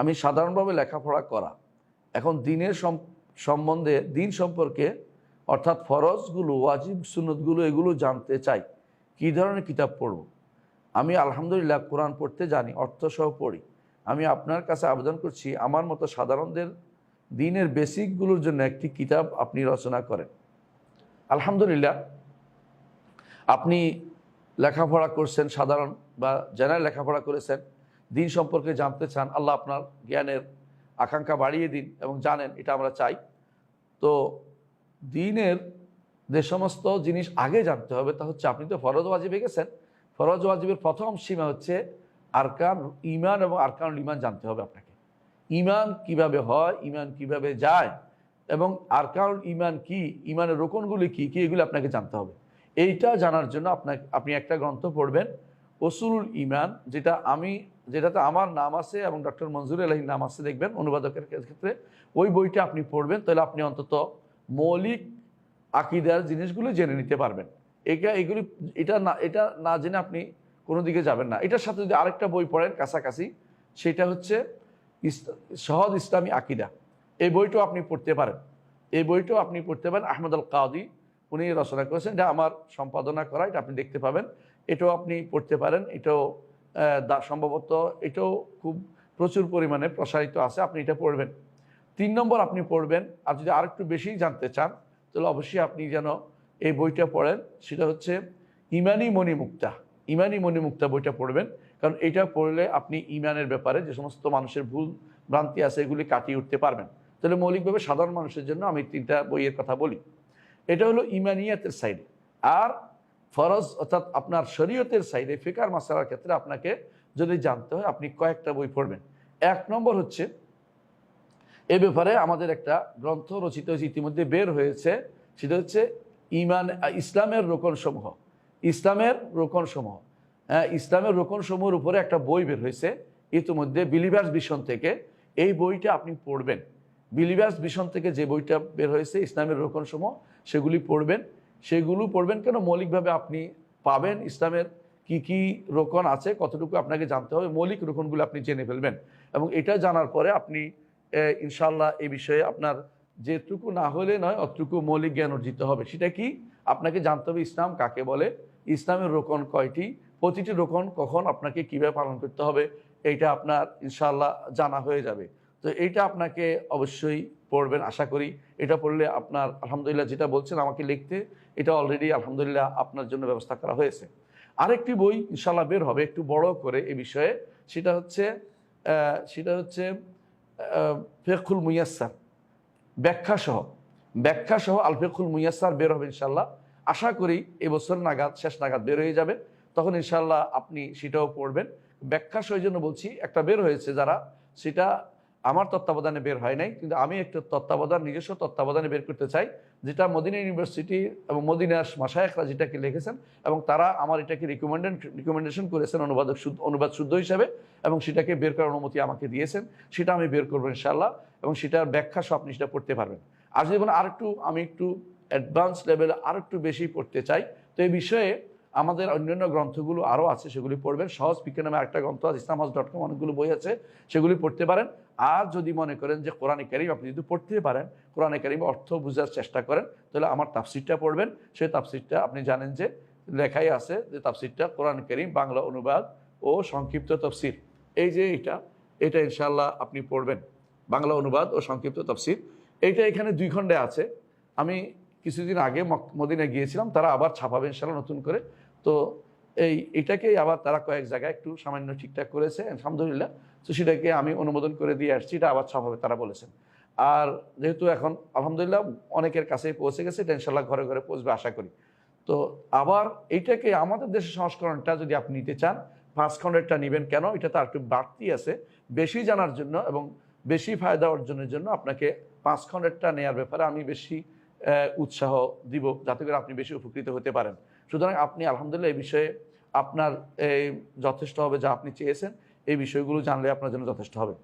আমি সাধারণভাবে লেখাপড়া করা। এখন দিনের সম্বন্ধে, দিন সম্পর্কে, অর্থাৎ ফরজগুলো, ওয়াজিব সুন্নতগুলো, এগুলো জানতে চাই। কী ধরনের কিতাব পড়ব? আমি আলহামদুলিল্লাহ কোরআন পড়তে জানি, অর্থসহ পড়ি। আমি আপনার কাছে আবেদন করছি, আমার মতো সাধারণদের দিনের বেসিকগুলোর জন্য একটি কিতাব আপনি রচনা করেন। আলহামদুলিল্লাহ, আপনি লেখাপড়া করছেন সাধারণ বা জেনারেল লেখাপড়া করেছেন। দিন সম্পর্কে জানতে চান, আল্লাহ আপনার জ্ঞানের আকাঙ্ক্ষা বাড়িয়ে দিন এবং জানেন, এটা আমরা চাই। তো দিনের যে সমস্ত জিনিস আগে জানতে হবে, তা হচ্ছে আপনি তো ফরজ ওয়াজিবে গেছেন। ফরজ ওয়াজিবের প্রথম সীমা হচ্ছে আরকান ইমান এবং আরকানুল ইমান জানতে হবে আপনাকে। ইমান কীভাবে হয় ইমান কীভাবে যায় এবং আরকানুল ইমান কি ইমানের রোকনগুলি কি কি এগুলো আপনাকে জানতে হবে। এইটা জানার জন্য আপনাকে, আপনি একটা গ্রন্থ পড়বেন ওসুলুল ইমান যেটা আমি যেটাতে আমার নাম আছে এবং ডক্টর মঞ্জুর আলহীর নাম আছে, দেখবেন অনুবাদকের ক্ষেত্রে, ওই বইটা আপনি পড়বেন, তাহলে আপনি অন্তত মৌলিক আকিদার জিনিসগুলো জেনে নিতে পারবেন। এটা, এগুলি, এটা না এটা না জেনে আপনি কোনো দিকে যাবেন না। এটার সাথে যদি আরেকটা বই পড়েন, কাছাকাছি, সেটা হচ্ছে সহজ ইসলামী আকিদা। এই বইটাও আপনি পড়তে পারেন। এই বইটাও আপনি পড়তে পারেন, আহমদ আল কাদি উনি রচনা করেছেন, এটা আমার সম্পাদনা করা, এটা আপনি দেখতে পাবেন। এটাও আপনি পড়তে পারেন, এটাও সম্ভবত এটাও খুব প্রচুর পরিমাণে প্রসারিত আছে, আপনি এটা পড়বেন। তিন নম্বর আপনি পড়বেন, আর যদি আর একটু বেশি জানতে চান, তাহলে অবশ্যই আপনি যেন এই বইটা পড়েন, সেটা হচ্ছে ইমানি মণিমুক্তা ইমানি মণিমুক্তা বইটা পড়বেন, কারণ এটা পড়লে আপনি ইমানের ব্যাপারে যে সমস্ত মানুষের ভুল ভ্রান্তি আছে, এগুলি কাটিয়ে উঠতে পারবেন। তাহলে মৌলিকভাবে সাধারণ মানুষের জন্য আমি তিনটা বইয়ের কথা বলি। এটা হলো ইমানিয়াতের সাইডে, আর ফরজ অর্থাৎ আপনার শরীয়তের সাইডে ফিকার মাসালার ক্ষেত্রে আপনাকে যদি জানতে হয়, আপনি কয়েকটা বই পড়বেন। এক নম্বর হচ্ছে, এ ব্যাপারে আমাদের একটা গ্রন্থ রচিত হয়েছে, ইতিমধ্যে বের হয়েছে। সেটা হচ্ছে ইমান, ইসলামের রোকন সমূহ। ইসলামের রোকন সমূহ। হ্যাঁ ইসলামের রোকন সমূহের উপরে একটা বই বের হয়েছে, ইতিমধ্যে বিলিভার্স ভিশন থেকে। এই বইটা আপনি পড়বেন। বিলিভার্স ভিশন থেকে যে বইটা বের হয়েছে, ইসলামের রোকন সমূহ, সেগুলি পড়বেন। সেগুলো পড়বেন কেন? মৌলিকভাবে আপনি পাবেন ইসলামের কি কি রোকন আছে, কতটুকু আপনাকে জানতে হবে, মৌলিক রোকনগুলো আপনি জেনে ফেলবেন। এবং এটা জানার পরে আপনি ইনশাল্লাহ এই বিষয়ে আপনার যেটুকু না হলে নয়, অতটুকু মৌলিক জ্ঞান অর্জিত হবে। সেটা কি? আপনাকে জানতে হবে ইসলাম কাকে বলে, ইসলামের রোকন কয়টি, প্রতিটি রোকন কখন আপনাকে কীভাবে পালন করতে হবে এইটা আপনার ইনশাল্লাহ জানা হয়ে যাবে। তো এইটা আপনাকে অবশ্যই পড়বেন। আশা করি এটা পড়লে আপনার, আলহামদুলিল্লাহ যেটা বলছেন আমাকে লিখতে, এটা অলরেডি আলহামদুলিল্লাহ আপনার জন্য ব্যবস্থা করা হয়েছে। আরেকটি বই ইনশাল্লাহ বের হবে একটু বড় করে এ বিষয়ে, সেটা হচ্ছে সেটা হচ্ছে ফেকুল মুয়াসার ব্যাখ্যা সহ। ব্যাখ্যা সহ আল ফেকুল মুয়াসার বের হবে ইনশাল্লাহ আশা করি এবছর নাগাদ, শেষ নাগাদ বের হয়ে যাবে তখন ইনশাল্লাহ আপনি সেটাও পড়বেন। ব্যাখ্যা সহ জন্য বলছি, একটা বের হয়েছে যারা, সেটা আমার তত্ত্বাবধানে বের হয় নাই, কিন্তু আমি একটা তত্ত্বাবধান, নিজস্ব তত্ত্বাবধানে বের করতে চাই, যেটা মদিনা ইউনিভার্সিটি এবং মদিনার মাসায়করা যেটাকে লিখেছেন এবং তারা আমার এটাকে রিকমেন্ডেন রিকমেন্ডেশন করেছেন অনুবাদক অনুবাদ শুদ্ধ হিসাবে এবং সেটাকে বের করার অনুমতি আমাকে দিয়েছেন, সেটা আমি বের করব ইনশাল্লাহ এবং সেটার ব্যাখ্যা সব আপনি সেটা পড়তে পারবেন। আর যদি বলেন আরেকটু, আমি একটু অ্যাডভান্স লেভেলে আর একটু বেশি পড়তে চাই, তো এই বিষয়ে আমাদের অন্যান্য গ্রন্থগুলো আরও আছে, সেগুলি পড়বেন। সহজ বিজ্ঞান নামে একটা গ্রন্থ আছে, ইসলাম হাউস ডট কম অনেকগুলো বই আছে, সেগুলি পড়তে পারেন। আর যদি মনে করেন যে কোরআনে কারিম আপনি যদি পড়তে পারেন, কোরআনে কারিম অর্থ বোঝার চেষ্টা করেন, তাহলে আমার তাফসিরটা পড়বেন। সেই তাফসিরটা আপনি জানেন যে লেখাই আছে যে তাফসিরটা কোরআন কারিম, বাংলা অনুবাদ ও সংক্ষিপ্ত তফসির। এই যে এটা এটা ইনশাল্লাহ আপনি পড়বেন। বাংলা অনুবাদ ও সংক্ষিপ্ত তফসির। এইটা এখানে দুই খণ্ডে আছে। আমি কিছুদিন আগে মদিনায় গিয়েছিলাম, তারা আবার ছাপাবে ইনশাল্লাহ নতুন করে। তো এই, এটাকেই আবার তারা কয়েক জায়গায় একটু সামান্য ঠিকঠাক করেছে, আলহামদুলিল্লাহ। তো সেটাকে আমি অনুমোদন করে দিয়ে আসছি, এটা আবার ছাপাবে, তারা বলেছেন। আর যেহেতু এখন আলহামদুলিল্লাহ অনেকের কাছেই পৌঁছে গেছে, এটা ইনশাল্লাহ ঘরে ঘরে পৌঁছবে, আশা করি। তো আবার এইটাকে আমাদের দেশের সংস্করণটা যদি আপনি নিতে চান পাঁচ খন্ডেরটা নেবেন কেন? এটা তো আর একটু বাড়তি আছে। বেশি জানার জন্য এবং বেশি ফায়দা অর্জনের জন্য আপনাকে পাঁচ খন্ডেরটা নেওয়ার ব্যাপারে আমি বেশি উৎসাহ দিব যাতে করে আপনি বেশি উপকৃত হতে পারেন। সুতরাং আপনি আলহামদুলিল্লাহ এই বিষয়ে আপনার যথেষ্ট হবে যা আপনি চেয়েছেন। এই বিষয়গুলো জানলে আপনার জন্য যথেষ্ট হবে।